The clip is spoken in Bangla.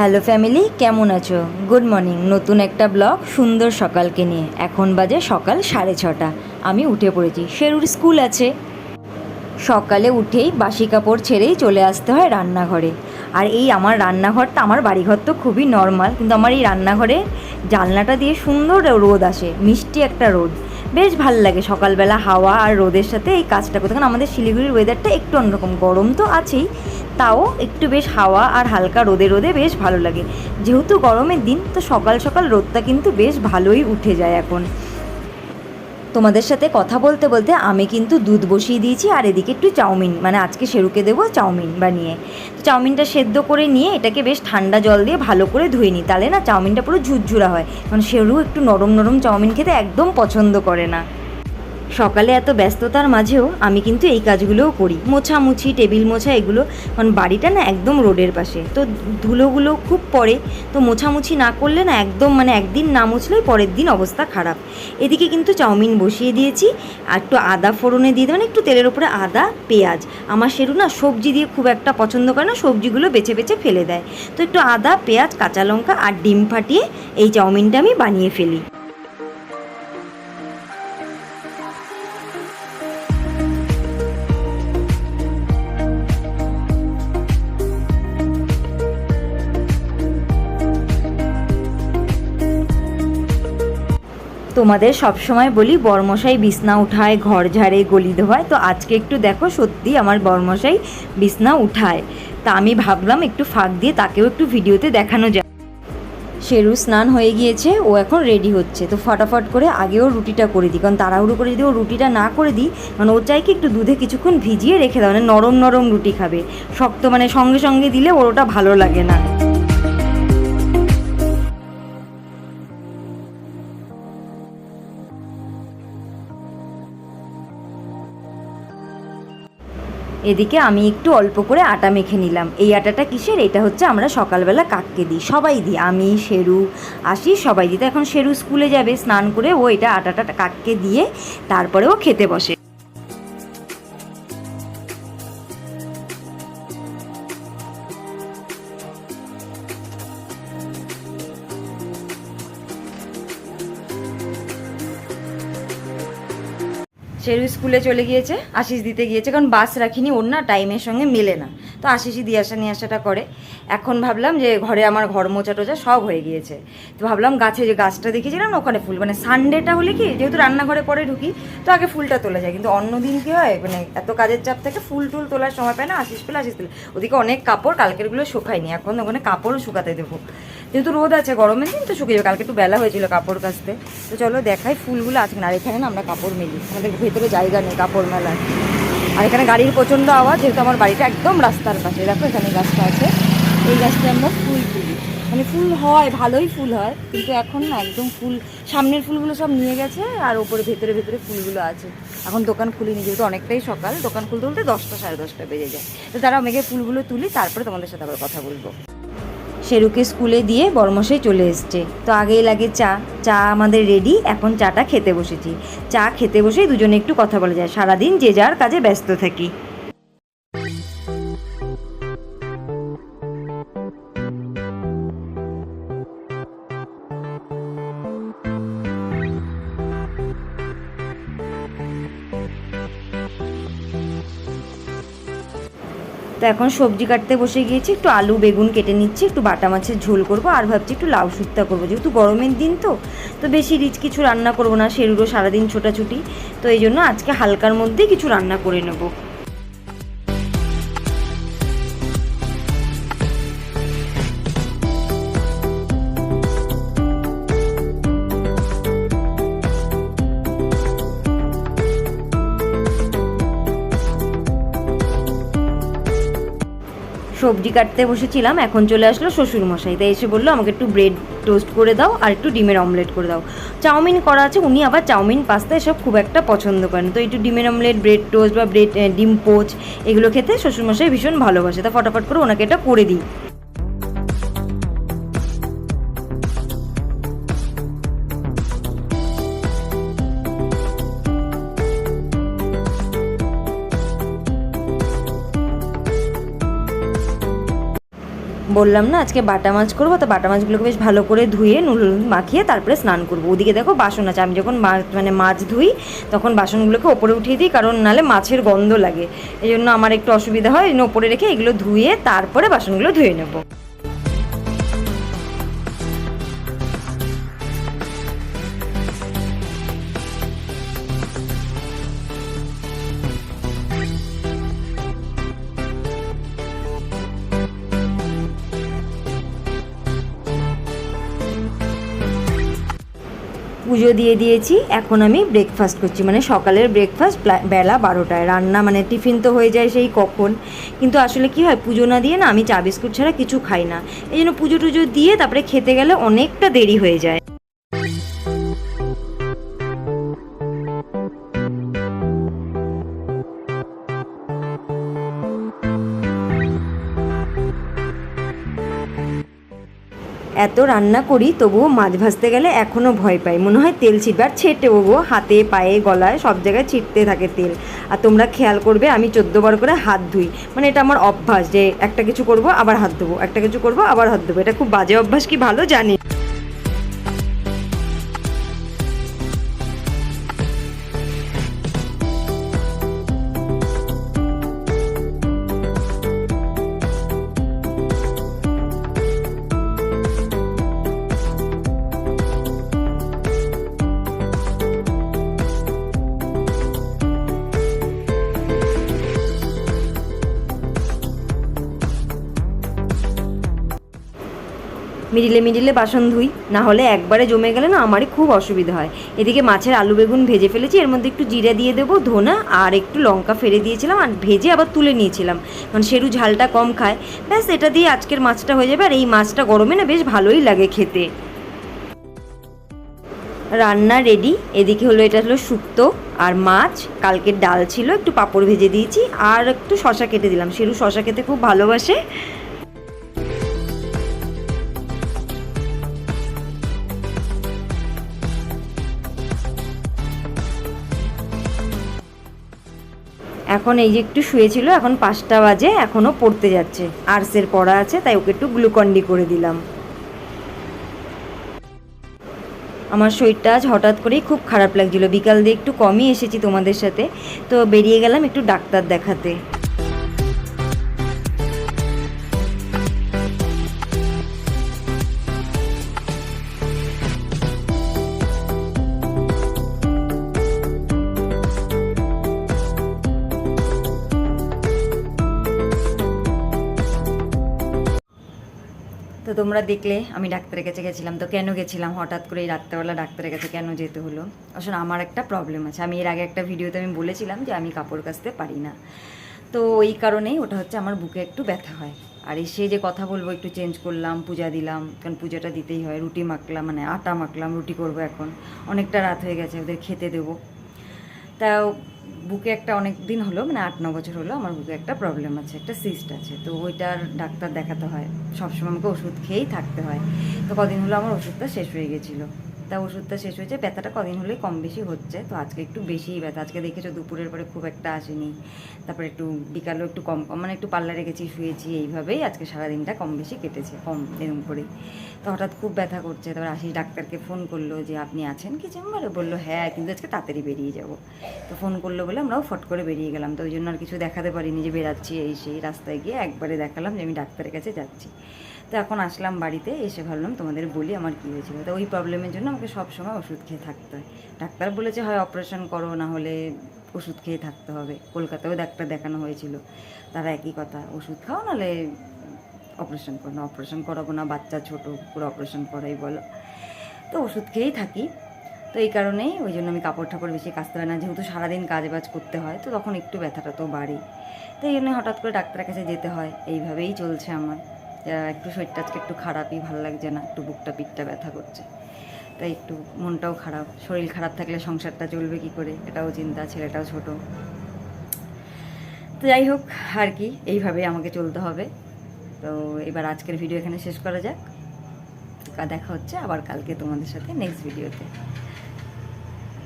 হ্যালো ফ্যামিলি, কেমন আছো? Good morning. নতুন একটা ব্লগ, সুন্দর সকালকে নিয়ে। এখন বাজে সকাল সাড়ে ছটা। আমি উঠে পড়েছি। শেরুর স্কুল আছে। সকালে উঠেই বাসি কাপড় ছেড়েই চলে আসতে হয় রান্নাঘরে। আর এই আমার রান্নাঘরটা, আমার বাড়িঘর তো খুবই নর্মাল কিন্তু আমার এই রান্নাঘরে জানলাটা দিয়ে সুন্দর রোদ আসে, মিষ্টি একটা রোদ। বেশ ভালো লাগে সকালবেলা হাওয়া আর রোদের সাথে এই কাজটা করতে। কারণ আমাদের শিলিগুড়ির ওয়েদারটা একটু অন্যরকম। গরম তো আছেই। তাও একটু বেশ হাওয়া আর হালকা রোদে রোদে বেশ ভালো লাগে। যেহেতু গরমের দিন, তো সকাল সকাল রোদটা কিন্তু বেশ ভালোই উঠে যায় এখন। তোমাদের সাথে কথা বলতে বলতে আমি কিন্তু দুধ বসিয়ে দিয়েছি আর এদিকে একটু চাউমিন মানে আজকে সেরুকে দেবো চাউমিন বানিয়ে। তো চাউমিনটা সেদ্ধ করে নিয়ে এটাকে বেশ ঠান্ডা জল দিয়ে ভালো করে ধুয়ে নিই, তাহলে না চাউমিনটা পুরো ঝুরঝুরা হয়। কারণ সেরু একটু নরম নরম চাউমিন খেতে একদম পছন্দ করে না। সকালে এত ব্যস্ততার মাঝেও আমি কিন্তু এই কাজগুলোও করি। মোছামুছি, টেবিল মোছা এগুলো, কারণ বাড়িটা না একদম রোডের পাশে। তো ধুলোগুলো খুব পড়ে, তো মোছামুছি না করলে না একদম মানে একদিন না মুছলেই পরের দিন অবস্থা খারাপ। এদিকে কিন্তু চাউমিন বসিয়ে দিয়েছি, আর একটু আদা ফোড়নে দিয়ে দেবেন একটু তেলের ওপরে আদা, পেঁয়াজ। আমার সেরু না সবজি দিয়ে খুব একটা পছন্দ করে না, সবজিগুলো বেছে বেছে ফেলে দেয়। তো একটু আদা, পেঁয়াজ, কাঁচা লঙ্কা আর ডিম ফাটিয়ে এই চাউমিনটা আমি বানিয়ে ফেলি। তোমাদের সবসময় বলি, বরমশাই বিছনা উঠায়, ঘর ঝাড়ে, গলি ধোয় তো আজকে একটু দেখো, সত্যি আমার বরমশাই বিছনা উঠায়। তা আমি ভাবলাম একটু ফাঁক দিয়ে তাকেও একটু ভিডিওতে দেখানো যায় শেরু স্নান হয়ে গিয়েছে, ও এখন রেডি হচ্ছে। তো ফটাফট করে আগেও রুটিটা করে দিই, কারণ তাড়াহুড়ো করে যদি ও রুটিটা না করে দিই মানে ও চাই কি একটু দুধে কিছুক্ষণ ভিজিয়ে রেখে দাও মানে নরম নরম রুটি খাবে। শক্ত মানে সঙ্গে সঙ্গে দিলে ওর ওটা ভালো লাগে না। এদিকে আমি একটু অল্প করে আটা মেখে নিলাম। এই আটাটা কিসের? এটা হচ্ছে আমরা সকালবেলা কাককে দিই। সবাই দিই। আমি, শেরু আসি সবাই দিই। তো এখন শেরু স্কুলে যাবে, স্নান করে ও এটা আটাটা কাককে দিয়ে তারপরে ও খেতে বসে। শেরু স্কুলে চলে গিয়েছে, আশিস দিতে গিয়েছে, কারণ বাস রাখিনি, ওর না টাইমের সঙ্গে মেলে না। তো আশিসই দিয়ে আসা, নিয়ে আসাটা করে। এখন ভাবলাম যে ঘরে আমার ঘর মোচা টোচা সব হয়ে গিয়েছে। তো ভাবলাম গাছে যে গাছটা দেখেছিলাম ওখানে ফুল মানে সানডেটা হলে কি, যেহেতু রান্নাঘরে পরে ঢুকি, তো আগে ফুলটা তোলা যায়। কিন্তু অন্য দিন কী হয় মানে এত কাজের চাপ থেকে, ফুল টুল তোলার সময় পায় না, আশিস পেলে আশিস পেলে। ওদিকে অনেক কাপড়, কালকেরগুলো শুকায়নি, এখন ওখানে কাপড়ও শুকাতে দেবো। যেহেতু রোদ আছে গরমের দিন তো শুকিয়ে যাবে। কালকে একটু বেলা হয়েছিল কাপড় কাচতে। তো চলো দেখাই ফুলগুলো আছে না এখানে না আমরা কাপড় মেলি। আমাদের ভেতরে জায়গা নেই কাপড় মেলার। আর এখানে গাড়ির প্রচণ্ড আওয়াজ, যেহেতু আমার বাড়িটা একদম রাস্তার পাশে। দেখো এখানে গাছটা আছে। এই গাছটা আমরা ফুল তুলি। মানে ফুল হয়, ভালোই ফুল হয়। কিন্তু এখন না একদম ফুল, সামনের ফুলগুলো সব নিয়ে গেছে, আর ওপরে ভেতরে ভেতরে ফুলগুলো আছে। এখন দোকান খুলিনি, যেহেতু অনেকটাই সকাল। দোকান খুলতে খুলতে দশটা সাড়ে দশটা বেজে যায়। তো তারা মেঘে ফুলগুলো তুলি, তারপরে তোমাদের সাথে আবার কথা বলব। শেরুকে স্কুলে দিয়ে বর্মশাই চলে এসছে। তো আগেই লাগে চা। চা আমাদের রেডি এখন চাটা খেতে বসেছি। চা খেতে বসেই দুজনে একটু কথা বলা যায়। সারাদিন যে যার কাজে ব্যস্ত থাকি। এখন সবজি কাটতে বসে গিয়েছি, একটু আলু, বেগুন কেটে নিচ্ছি, একটু বাটা মাছের ঝোল করব, আর ভাবছি একটু লাউ শুক্তা করব। যেহেতু গরমের দিন তো তো বেশি রিচ কিছু রান্না করব না, সেরুরও সারাদিন ছোটাছুটি, তো এই জন্য আজকে হালকার মধ্যেই কিছু রান্না করে নেব। সবজি কাটতে বসেছিলাম, এখন চলে আসলো শ্বশুর মশাই তাই এসে বলল, আমাকে একটু ব্রেড টোস্ট করে দাও আর একটু ডিমের অমলেট করে দাও। চাউমিন করা আছে, উনি আবার চাউমিন, পাস্তা এসব খুব একটা পছন্দ করেন তো একটু ডিমের অমলেট, ব্রেড টোস্ট বা ব্রেড ডিম পোচ এগুলো খেতে শ্বশুরমশাই ভীষণ ভালোবাসে। তা ফটাফট করে ওনাকে এটা করে দিই। বললাম না, আজকে বাটা মাছ করব, তো বাটা মাছগুলোকে বেশ ভালো করে ধুয়ে, নুন মাখিয়ে তারপরে স্নান করব। ওদিকে দেখো বাসন আছে, আমি যখন মাছ মানে মাছ ধুই, তখন বাসনগুলোকে ওপরে উঠিয়ে দিই, কারণ নালে মাছের গন্ধ লাগে। এই জন্য আমার একটু অসুবিধা হয় ওপরে রেখে এগুলো ধুয়ে তারপরে বাসনগুলো ধুয়ে নেব। পুজো দিয়ে দিয়েছি। এখন আমি ব্রেকফাস্ট করছি। মানে সকালের ব্রেকফাস্ট বেলা বারোটায়। রান্না মানে টিফিন তো হয়ে যায় সেই কখন। কিন্তু আসলে কি হয়, পুজো না দিয়ে না আমি চা বিস্কুট ছাড়া কিছু খাই না। এই জন্য পুজো টুজো দিয়ে তারপরে খেতে গেলে অনেকটা দেরি হয়ে যায়। এত রান্না করি, তবুও মাছ ভাজতে গেলে এখনও ভয় পাই। মনে হয় তেল ছিটবে, আর ওগো হাতে, পায়ে, গলায় সব জায়গায় ছিটতে থাকে তেল। আর তোমরা খেয়াল করবে, আমি চোদ্দ বার করে হাত ধুই। মানে এটা আমার অভ্যাস যে একটা কিছু করব, আবার হাত ধোবো। একটা কিছু করব, আবার হাত ধোবো। এটা খুব বাজে অভ্যাস কি ভালো জানি মিডিলে মিডিলে বাসন ধুই না হলে একবারে জমে গেলে না আমারই খুব অসুবিধা হয়। এদিকে মাছের আলু বেগুন ভেজে ফেলেছি, এর মধ্যে একটু জিরা দিয়ে দেবো, ধনা আর একটু লঙ্কা ফেলে দিয়েছিলাম আর ভেজে আবার তুলে নিয়েছিলাম। কারণ সেরু ঝালটা কম খায়। ব্যাস, এটা দিয়ে আজকের মাছটা হয়ে যাবে আর এই মাছটা গরমে না বেশ ভালোই লাগে খেতে। রান্না রেডি এদিকে হলো এটা হলো শুক্তো আর মাছ, কালকের ডাল ছিল, একটু পাঁপড় ভেজে দিয়েছি আর একটু শশা কেটে দিলাম। সেরু শশা খেতে খুব ভালোবাসে। এখন এই যে একটু শুয়েছিল, এখন পাঁচটা বাজে, এখনও পড়তে যাচ্ছে। আর্টসের পড়া আছে, তাই ওকে একটু গ্লুকন্ডি করে দিলাম। আমার শরীরটা আজ হঠাৎ করেই খুব খারাপ লাগছিল। বিকাল দিয়ে একটু কমই এসেছি তোমাদের সাথে। তো বেরিয়ে গেলাম একটু ডাক্তার দেখাতে। তো তোমরা দেখলে, আমি ডাক্তারের কাছে গেছিলাম। তো কেন গেছিলাম? হঠাৎ করে এই রাত্রেবেলা ডাক্তারের কাছে কেন যেতে হলো? আসলে আমার একটা প্রবলেম আছে। আমি এর আগে একটা ভিডিওতে আমি বলেছিলাম যে, আমি কাপড় কাচতে পারি না। তো এই কারণেই ওটা হচ্ছে আমার বুকে একটু ব্যথা হয়। আর এসে যে কথা বলব, একটু চেঞ্জ করলাম, পূজা দিলাম। কারণ পূজাটা দিতেই হয়। রুটি মাখলাম মানে আটা মাখলাম, রুটি করব এখন। অনেকটা রাত হয়ে গেছে, ওদের খেতে দেবো। তা বুকে একটা অনেক দিন হলো মানে আট, ন বছর হলো আমার বুকে একটা প্রবলেম আছে, একটা সিস্ট আছে। তো ওইটার ডাক্তার দেখাতে হয়। সবসময় আমাকে ওষুধ খেয়েই থাকতে হয়। তো কদিন হলো আমার ওষুধটা শেষ হয়ে গেছিল। তা ওষুধটা শেষ হয়েছে। ব্যথাটা কদিন হলেই কম বেশি হচ্ছে, তো আজকে একটু বেশিই ব্যথা। আজকে দেখেছ দুপুরের পরে খুব একটা আসেনি। তারপরে একটু বিকালেও একটু কম মানে একটু পার্লারে গেছি শুয়েছি, এইভাবেই আজকে সারাদিনটা কম বেশি কেটেছে, কম এরকম করেই। তো হঠাৎ খুব ব্যথা করছে, তারপর আশিস ডাক্তারকে ফোন করল যে, আপনি আছেন কি চেম্বারে? বলল হ্যাঁ কিন্তু আজকে তাড়াতাড়ি বেরিয়ে যাব। তো ফোন করল বলে আমরাও ফট করে বেরিয়ে গেলাম, তো ওই জন্য আর কিছু দেখাতে পারিনি যে বেরাচ্ছি এই সেই রাস্তায় গিয়ে একবারে দেখালাম যে আমি ডাক্তারের কাছে যাচ্ছি। তো এখন আসলাম বাড়িতে, এসে ভাবলাম তোমাদের বলি আমার কী হয়েছিল। তো ওই প্রবলেমের জন্য আমাকে সব সময় ওষুধ খেয়ে থাকতে হয়। ডাক্তার বলেছে, হয় অপারেশন করো, না হলে ওষুধ খেয়ে থাকতে হবে। কলকাতায়ও ডাক্তার দেখানো হয়েছিল। তারা একই কথা, ওষুধ খাও, নাহলে অপারেশন করো। না অপারেশন করাবো না, বাচ্চা ছোট, পুরো অপারেশন করাই বলো। তো ওষুধ খেয়েই থাকি। তো এই কারণেই ওই জন্য আমি কাপড় ঠাপড় বেশি কাচতে হয় না। যেহেতু সারাদিন কাজ বাজ করতে হয়, তো তখন একটু ব্যথাটা তো বাড়ে তো এই জন্য হঠাৎ করে ডাক্তারের কাছে যেতে হয়। এইভাবেই চলছে আমার। একটু শরীরটা আজকে একটু খারাপই, ভালো লাগছে না, একটু বুকটা, পিঠটা ব্যথা করছে। তাই একটু মনটাও খারাপ। শরীর খারাপ থাকলে সংসারটা চলবে কি করে? এটাও চিন্তা, ছেলেটাও ছোট। তো যাই হোক, আর কি এইভাবে আমাকে চলতে হবে। তো এবার আজকের ভিডিও এখানে শেষ করা যাক। দেখা হচ্ছে আবার কালকে তোমাদের সাথে নেক্সট ভিডিওতে